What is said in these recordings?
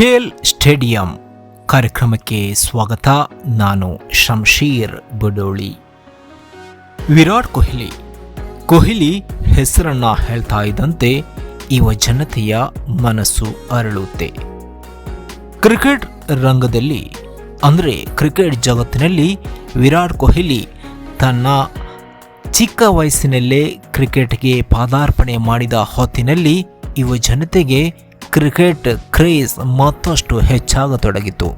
Khel stadium ಕಾರ್ಯಕ್ರಮಕ್ಕೆ ಸ್ವಾಗತ. ನಾನು ಶಂಶೀರ್ ಬಡೋಳಿ. ವಿರಾಟ್ ಕೊಹ್ಲಿ. ಕೊಹ್ಲಿ ಹೆಸರನ್ನ ಹೇಳ್ತಾ ಇದ್ದಂತೆ ಯುವ ಜನತೆಯ ಮನಸ್ಸು ಅರಳುತ್ತೆ. ಕ್ರಿಕೆಟ್ ರಂಗದಲ್ಲಿ, ಅಂದರೆ ಕ್ರಿಕೆಟ್ ಜಗತ್ತಿನಲ್ಲಿ ವಿರಾಟ್ ಕೊಹ್ಲಿ ತನ್ನ ಚಿಕ್ಕ ವಯಸ್ಸಿನಲ್ಲೇ ಕ್ರಿಕೆಟ್ಗೆ ಪಾದಾರ್ಪಣೆ ಮಾಡಿದ ಹೊತ್ತಿನಲ್ಲಿ ಯುವ ಜನತೆಗೆ ಕ್ರಿಕೆಟ್ ಕ್ರೇಜ್ ಮತ್ತಷ್ಟು ಹೆಚ್ಚಾಗತೊಡಗಿತು.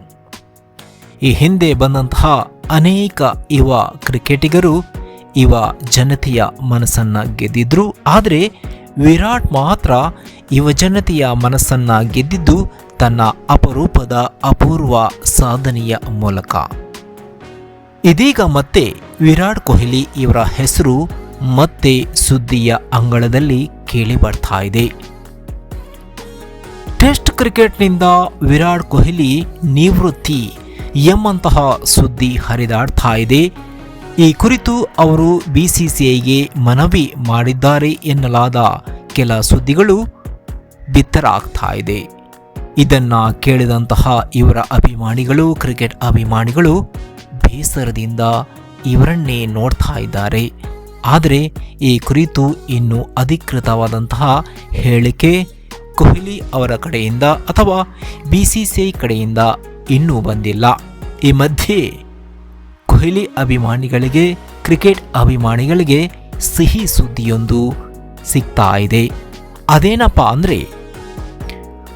ಈ ಹಿಂದೆ ಬಂದಂತಹ ಅನೇಕ ಯುವ ಕ್ರಿಕೆಟಿಗರು ಯುವ ಜನತೆಯ ಮನಸ್ಸನ್ನು ಗೆದ್ದಿದ್ರು. ಆದರೆ ವಿರಾಟ್ ಮಾತ್ರ ಯುವ ಜನತೆಯ ಮನಸ್ಸನ್ನು ಗೆದ್ದಿದ್ದು ತನ್ನ ಅಪರೂಪದ ಅಪೂರ್ವ ಸಾಧನೆಯ ಮೂಲಕ. ಇದೀಗ ಮತ್ತೆ ವಿರಾಟ್ ಕೊಹ್ಲಿ ಇವರ ಹೆಸರು ಮತ್ತೆ ಸುದ್ದಿಯ ಅಂಗಳದಲ್ಲಿ ಕೇಳಿ ಬರ್ತಾ ಇದೆ. ಟೆಸ್ಟ್ ಕ್ರಿಕೆಟ್ನಿಂದ ವಿರಾಟ್ ಕೊಹ್ಲಿ ನಿವೃತ್ತಿ ಎಂಬಂತಹ ಸುದ್ದಿ ಹರಿದಾಡ್ತಾ ಇದೆ. ಈ ಕುರಿತು ಅವರು ಬಿಸಿಸಿಐಗೆ ಮನವಿ ಮಾಡಿದ್ದಾರೆ ಎನ್ನಲಾದ ಕೆಲ ಸುದ್ದಿಗಳು ಬಿತ್ತರಾಗ್ತಾ ಇದೆ. ಇದನ್ನು ಕೇಳಿದಂತಹ ಇವರ ಅಭಿಮಾನಿಗಳು, ಕ್ರಿಕೆಟ್ ಅಭಿಮಾನಿಗಳು ಬೇಸರದಿಂದ ಇವರನ್ನೇ ನೋಡ್ತಾ ಇದ್ದಾರೆ. ಆದರೆ ಈ ಕುರಿತು ಇನ್ನೂ ಅಧಿಕೃತವಾದಂತಹ ಹೇಳಿಕೆ ಕೊಹ್ಲಿ ಅವರ ಕಡೆಯಿಂದ ಅಥವಾ ಬಿ ಸಿ ಸಿ ಐ ಕಡೆಯಿಂದ ಇನ್ನೂ ಬಂದಿಲ್ಲ. ಈ ಮಧ್ಯೆ ಕೊಹ್ಲಿ ಅಭಿಮಾನಿಗಳಿಗೆ, ಕ್ರಿಕೆಟ್ ಅಭಿಮಾನಿಗಳಿಗೆ ಸಿಹಿ ಸುದ್ದಿಯೊಂದು ಸಿಗ್ತಾ ಇದೆ. ಅದೇನಪ್ಪ ಅಂದರೆ,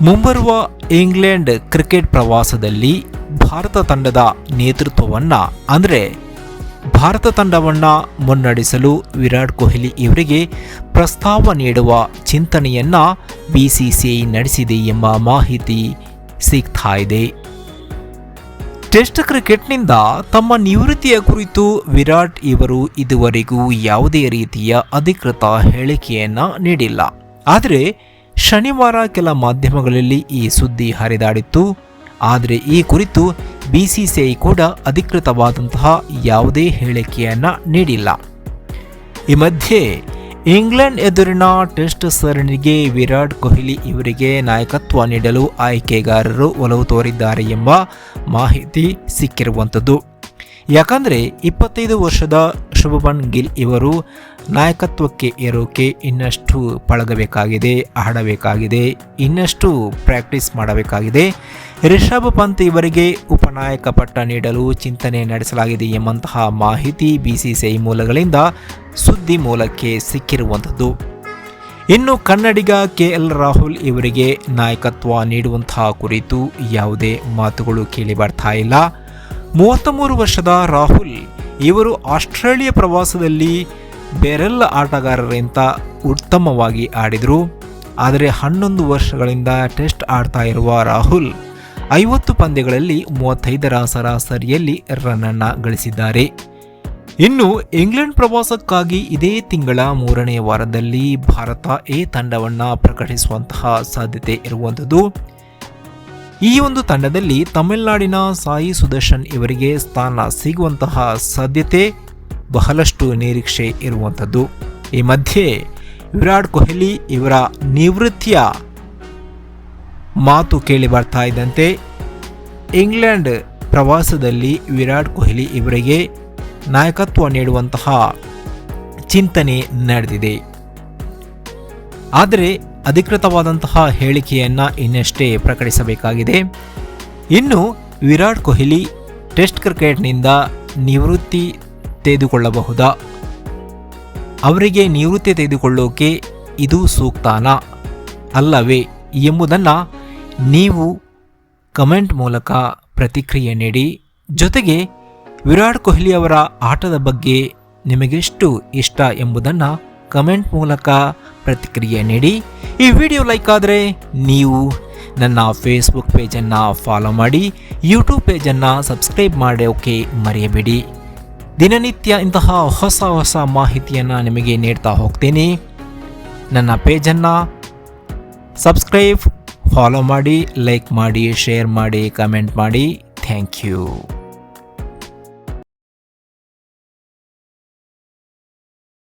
ಮುಂಬರುವ ಇಂಗ್ಲೆಂಡ್ ಕ್ರಿಕೆಟ್ ಪ್ರವಾಸದಲ್ಲಿ ಭಾರತ ತಂಡದ ನೇತೃತ್ವವನ್ನು, ಅಂದರೆ ಭಾರತ ತಂಡವನ್ನು ಮುನ್ನಡೆಸಲು ವಿರಾಟ್ ಕೊಹ್ಲಿ ಇವರಿಗೆ ಪ್ರಸ್ತಾವ ನೀಡುವ ಚಿಂತನೆಯನ್ನ ಬಿಸಿಸಿಐ ನಡೆಸಿದೆ ಎಂಬ ಮಾಹಿತಿ ಸಿಗ್ತಾ ಇದೆ. ಟೆಸ್ಟ್ ಕ್ರಿಕೆಟ್ನಿಂದ ತಮ್ಮ ನಿವೃತ್ತಿಯ ಕುರಿತು ವಿರಾಟ್ ಇವರು ಇದುವರೆಗೂ ಯಾವುದೇ ರೀತಿಯ ಅಧಿಕೃತ ಹೇಳಿಕೆಯನ್ನ ನೀಡಿಲ್ಲ. ಆದರೆ, ಶನಿವಾರ ಕೆಲ ಮಾಧ್ಯಮಗಳಲ್ಲಿ ಈ ಸುದ್ದಿ ಹರಿದಾಡಿತ್ತು. ಆದರೆ, ಈ ಕುರಿತು ಬಿಸಿಸಿಐ ಕೂಡ ಅಧಿಕೃತವಾದಂತಹ ಯಾವುದೇ ಹೇಳಿಕೆಯನ್ನ ನೀಡಿಲ್ಲ. ಈ ಮಧ್ಯೆ ಇಂಗ್ಲೆಂಡ್ ಎದುರಿನ ಟೆಸ್ಟ್ ಸರಣಿಗೆ ವಿರಾಟ್ ಕೊಹ್ಲಿ ಇವರಿಗೆ ನಾಯಕತ್ವ ನೀಡಲು ಆಯ್ಕೆಗಾರರು ಒಲವು ತೋರಿದ್ದಾರೆ ಎಂಬ ಮಾಹಿತಿ ಸಿಕ್ಕಿರುವಂಥದ್ದು. ಯಾಕಂದರೆ ಇಪ್ಪತ್ತೈದು ವರ್ಷದ ಶುಭಮನ್ ಗಿಲ್ ಇವರು ನಾಯಕತ್ವಕ್ಕೆ ಏರೋಕೆ ಇನ್ನಷ್ಟು ಪಳಗಬೇಕಾಗಿದೆ, ಆಡಬೇಕಾಗಿದೆ, ಇನ್ನಷ್ಟು ಪ್ರಾಕ್ಟೀಸ್ ಮಾಡಬೇಕಾಗಿದೆ. ರಿಷಭ್ ಪಂತ್ ಇವರಿಗೆ ಉಪನಾಯಕ ಪಟ್ಟ ನೀಡಲು ಚಿಂತನೆ ನಡೆಸಲಾಗಿದೆ ಎಂಬಂತಹ ಮಾಹಿತಿ ಬಿಸಿಸಿಐ ಮೂಲಗಳಿಂದ ಸುದ್ದಿ ಮೂಲಕ್ಕೆ ಸಿಕ್ಕಿರುವಂಥದ್ದು. ಇನ್ನು ಕನ್ನಡಿಗ ಕೆ ಎಲ್ ರಾಹುಲ್ ಇವರಿಗೆ ನಾಯಕತ್ವ ನೀಡುವಂತಹ ಕುರಿತು ಯಾವುದೇ ಮಾತುಗಳು ಕೇಳಿ ಬರ್ತಾ ಇಲ್ಲ. ಮೂವತ್ತ್ಮೂರು ವರ್ಷದ ರಾಹುಲ್ ಇವರು ಆಸ್ಟ್ರೇಲಿಯಾ ಪ್ರವಾಸದಲ್ಲಿ ಬೇರೆಲ್ಲ ಆಟಗಾರರಿಂತ ಉತ್ತಮವಾಗಿ ಆಡಿದರು. ಆದರೆ ಹನ್ನೊಂದು ವರ್ಷಗಳಿಂದ ಟೆಸ್ಟ್ ಆಡ್ತಾ ಇರುವ ರಾಹುಲ್ ಐವತ್ತು ಪಂದ್ಯಗಳಲ್ಲಿ ಮೂವತ್ತೈದರ ಸರಾಸರಿಯಲ್ಲಿ ರನ್ನನ್ನು ಗಳಿಸಿದ್ದಾರೆ. ಇನ್ನು ಇಂಗ್ಲೆಂಡ್ ಪ್ರವಾಸಕ್ಕಾಗಿ ಇದೇ ತಿಂಗಳ ಮೂರನೇ ವಾರದಲ್ಲಿ ಭಾರತ ಎ ತಂಡವನ್ನು ಪ್ರಕಟಿಸುವಂತಹ ಸಾಧ್ಯತೆ ಇರುವಂಥದ್ದು. ಈ ಒಂದು ತಂಡದಲ್ಲಿ ತಮಿಳುನಾಡಿನ ಸಾಯಿ ಸುದರ್ಶನ್ ಇವರಿಗೆ ಸ್ಥಾನ ಸಿಗುವಂತಹ ಸಾಧ್ಯತೆ ಬಹಳಷ್ಟು ನಿರೀಕ್ಷೆ ಇರುವಂಥದ್ದು. ಈ ಮಧ್ಯೆ ವಿರಾಟ್ ಕೊಹ್ಲಿ ಇವರ ನಿವೃತ್ತಿಯ ಮಾತು ಕೇಳಿ ಬರ್ತಾ ಇದ್ದಂತೆ ಇಂಗ್ಲೆಂಡ್ ಪ್ರವಾಸದಲ್ಲಿ ವಿರಾಟ್ ಕೊಹ್ಲಿ ಇವರಿಗೆ ನಾಯಕತ್ವ ನೀಡುವಂತಹ ಚಿಂತನೆ ನಡೆದಿದೆ. ಆದರೆ ಅಧಿಕೃತವಾದಂತಹ ಹೇಳಿಕೆಯನ್ನು ಇನ್ನಷ್ಟೇ ಪ್ರಕಟಿಸಬೇಕಾಗಿದೆ. ಇನ್ನು ವಿರಾಟ್ ಕೊಹ್ಲಿ ಟೆಸ್ಟ್ ಕ್ರಿಕೆಟ್ನಿಂದ ನಿವೃತ್ತಿ ತೆಗೆದುಕೊಳ್ಳಬಹುದಾ? ಅವರಿಗೆ ನಿವೃತ್ತಿ ತೆಗೆದುಕೊಳ್ಳೋಕೆ ಇದು ಸೂಕ್ತಾನ? ಅಲ್ಲವೇ, ಎಂಬುದನ್ನು ನೀವು ಕಮೆಂಟ್ ಮೂಲಕ ಪ್ರತಿಕ್ರಿಯೆ ನೀಡಿ. ಜೊತೆಗೆ, ವಿರಾಟ್ ಕೊಹ್ಲಿ ಅವರ ಆಟದ ಬಗ್ಗೆ ನಿಮಗೆಷ್ಟು ಇಷ್ಟ ಎಂಬುದನ್ನು ಕಮೆಂಟ್ ಮೂಲಕ ಪ್ರತಿಕ್ರಿಯೆ ನೀಡಿ. ಈ ವಿಡಿಯೋ ಲೈಕ್ ಆದರೆ ನೀವು ನನ್ನ ಫೇಸ್ಬುಕ್ ಪೇಜನ್ನು ಫಾಲೋ ಮಾಡಿ ಯೂಟ್ಯೂಬ್ ಪೇಜನ್ನು ಸಬ್ಸ್ಕ್ರೈಬ್ ಮಾಡೋಕೆ ಮರೆಯಬೇಡಿ. ದಿನನಿತ್ಯ ಇಂತಹ ಹೊಸ ಹೊಸ ಮಾಹಿತಿಯನ್ನು ನಿಮಗೆ ನೀಡ್ತಾ ಹೋಗ್ತೀನಿ. ನನ್ನ ಪೇಜನ್ನು ಸಬ್ಸ್ಕ್ರೈಬ್ ಫಾಲೋ ಮಾಡಿ ಲೈಕ್ ಮಾಡಿ ಶೇರ್ ಮಾಡಿ ಕಮೆಂಟ್ ಮಾಡಿ. Thank you